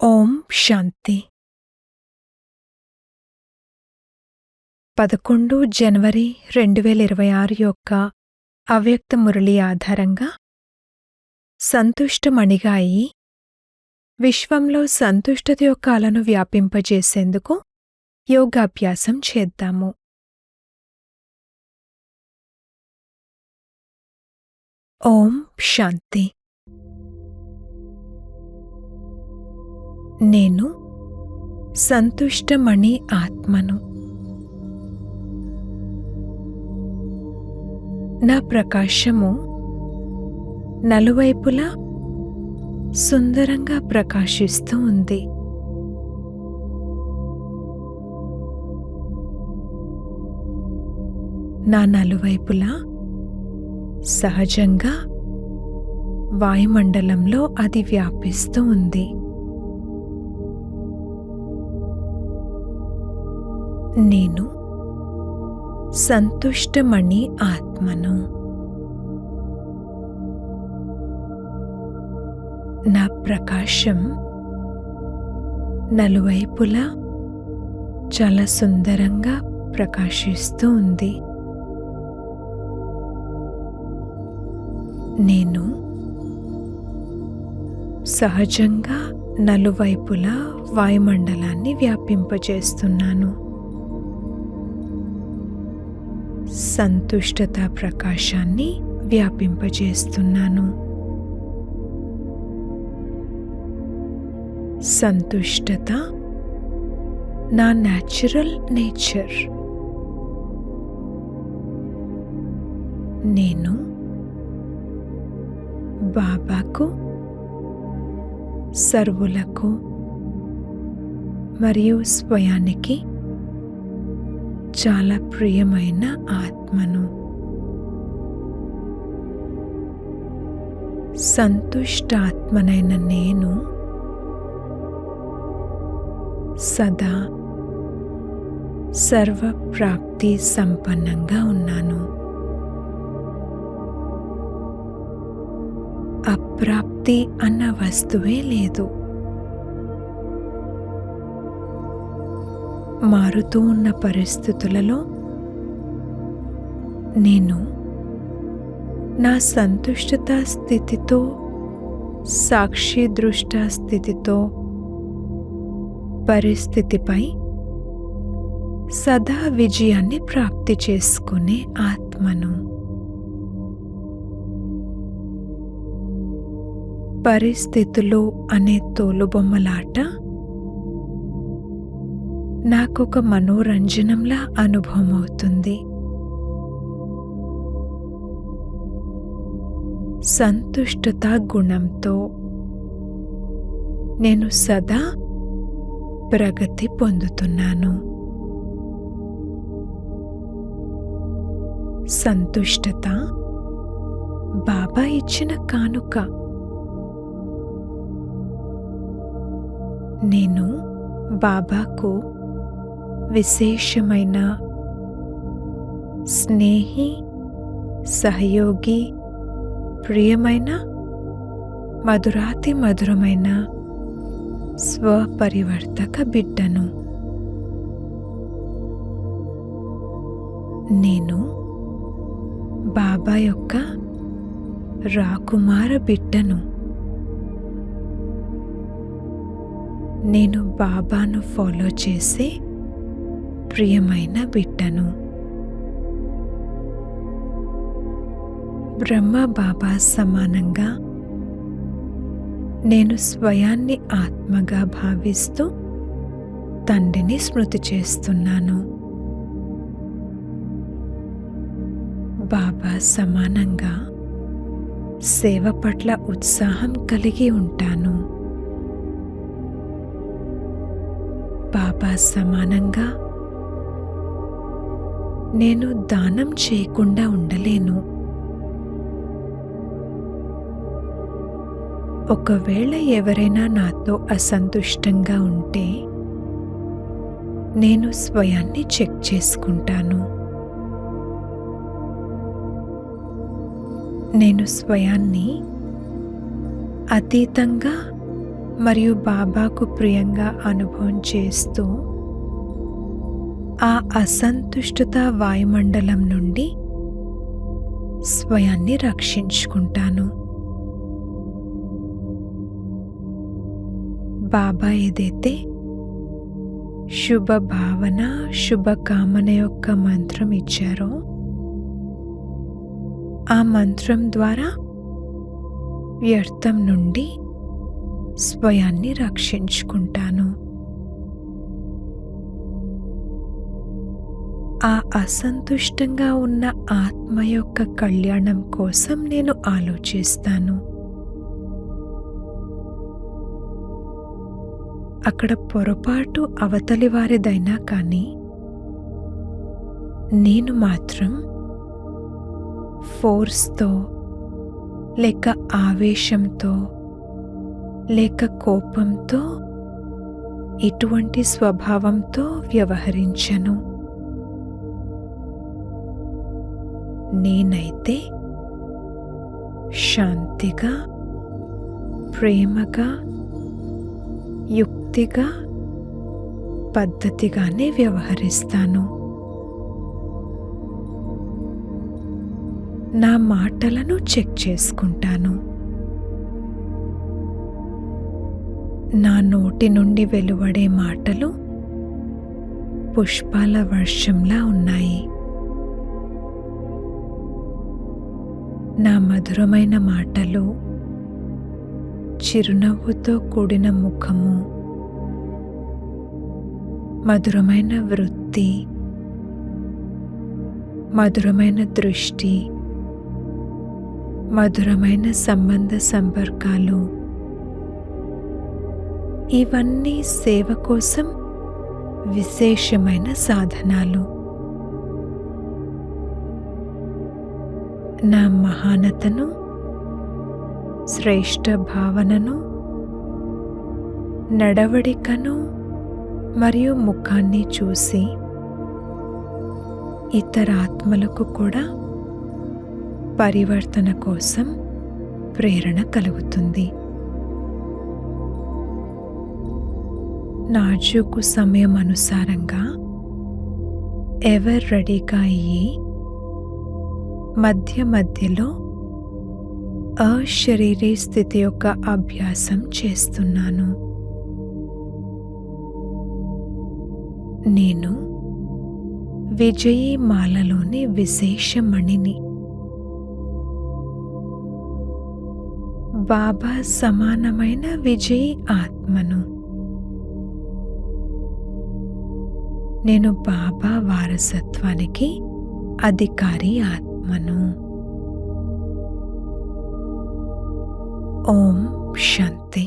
ఓం శాంతి. పదకొండు జనవరి రెండు వేల ఇరవై ఆరు యొక్క అవ్యక్త మురళి ఆధారంగా సంతుష్టమణిగా అయి విశ్వంలో సంతుష్టత యొక్క అలను వ్యాపింపజేసేందుకు యోగాభ్యాసం చేద్దాము. ఓం శాంతి. నేను సంతుష్టమణి ఆత్మను. నా ప్రకాశము నలువైపులా సుందరంగా ప్రకాశిస్తూ ఉంది. నా నలువైపులా సహజంగా వాయుమండలంలో అది వ్యాపిస్తూ ఉంది. నేను సంతుష్టమణి ఆత్మను. నా ప్రకాశం నలువైపులా చాలా సుందరంగా ప్రకాశిస్తూ ఉంది. నేను సహజంగా నలువైపులా వాయుమండలాన్ని వ్యాపింపజేస్తున్నాను. సంతుష్టత ప్రకాశాన్ని వ్యాపింపజేస్తున్నాను. సంతుష్టత నా న్యాచురల్ నేచర్ నేను బాబాకు సర్వులకు మరియు స్వయానికి చాలా ప్రియమైన ఆత్మను. సంతుష్టాత్మనైన నేను సదా సర్వప్రాప్తి సంపన్నంగా ఉన్నాను. అప్రాప్తి అన్న వస్తువే లేదు. మారుతూ ఉన్న పరిస్థితులలో నేను నా సంతుష్టత స్థితితో సాక్షి దృష్ట స్థితితో పరిస్థితిపై సదా విజయాన్ని ప్రాప్తి చేసుకునే ఆత్మను. పరిస్థితులు అనే తోలుబొమ్మలాట నాకొక మనోరంజనంలా అనుభవం అవుతుంది సంతుష్టత గుణంతో నేను సదా ప్రగతి పొందుతున్నాను. సంతుష్టత బాబా ఇచ్చిన కానుక. నేను బాబాకు విశేషమైన స్నేహి సహయోగి ప్రియమైన మధురాతి మధురమైన స్వపరివర్తక బిడ్డను. నేను బాబా యొక్క రాకుమార బిడ్డను. నేను బాబాను ఫాలో చేసే ప్రియమైన బిడ్డను. బ్రహ్మ బాబా సమానంగా నేను స్వయాన్ని ఆత్మగా భావిస్తూ తండ్రిని స్మృతి చేస్తున్నాను. బాబా సమానంగా సేవ పట్ల ఉత్సాహం కలిగి ఉంటాను. బాబా సమానంగా నేను దానం చేయకుండా ఉండలేను. ఒకవేళ ఎవరైనా నాతో అసంతుష్టంగా ఉంటే నేను స్వయాన్ని చెక్ చేసుకుంటాను. నేను స్వయాన్ని అతీతంగా మరియు బాబాకు ప్రియంగా అనుభవం చేస్తూ ఆ అసంతుష్టత వాయుమండలం నుండి స్వయాన్ని రక్షించుకుంటాను. బాబా ఏదైతే శుభ భావన శుభకామన యొక్క మంత్రం ఇచ్చారో ఆ మంత్రం ద్వారా వ్యర్థం నుండి స్వయాన్ని రక్షించుకుంటాను. ఆ అసంతుష్టంగా ఉన్న ఆత్మ యొక్క కళ్యాణం కోసం నేను ఆలోచిస్తాను. అక్కడ పొరపాటు అవతలి వారిదైనా కానీ నేను మాత్రం ఫోర్స్తో లేక ఆవేశంతో లేక కోపంతో ఇటువంటి స్వభావంతో వ్యవహరించను. నేనైతే శాంతిగా ప్రేమగా యుక్తిగా పద్ధతిగానే వ్యవహరిస్తాను. నా మాటలను చెక్ చేసుకుంటాను. నా నోటి నుండి వెలువడే మాటలు పుష్పాల వర్షంలా ఉన్నాయి. నా మధురమైన మాటలు చిరునవ్వుతో కూడిన ముఖము మధురమైన వృత్తి మధురమైన దృష్టి మధురమైన సంబంధ సంపర్కాలు. ఇవన్నీ సేవ కోసం విశేషమైన సాధనాలు. నా మహానతను శ్రేష్ఠ భావనను నడవడికను మరియు ముఖాన్ని చూసి ఇతర ఆత్మలకు కూడా పరివర్తన కోసం ప్రేరణ కలుగుతుంది. నాజూకు సమయం అనుసారంగా ఎవర్ రెడీగా అయ్యి మధ్య మధ్యలో అశరీరీ స్థితి యొక్క అభ్యాసం చేస్తున్నాను. నేను విజయీమాలలోని విశేషమణిని. బాబా సమానమైన విజయీ ఆత్మను. నేను బాబా వారసత్వానికి అధికారి ఆత్మ. ఆత్మను ఓం శాంతి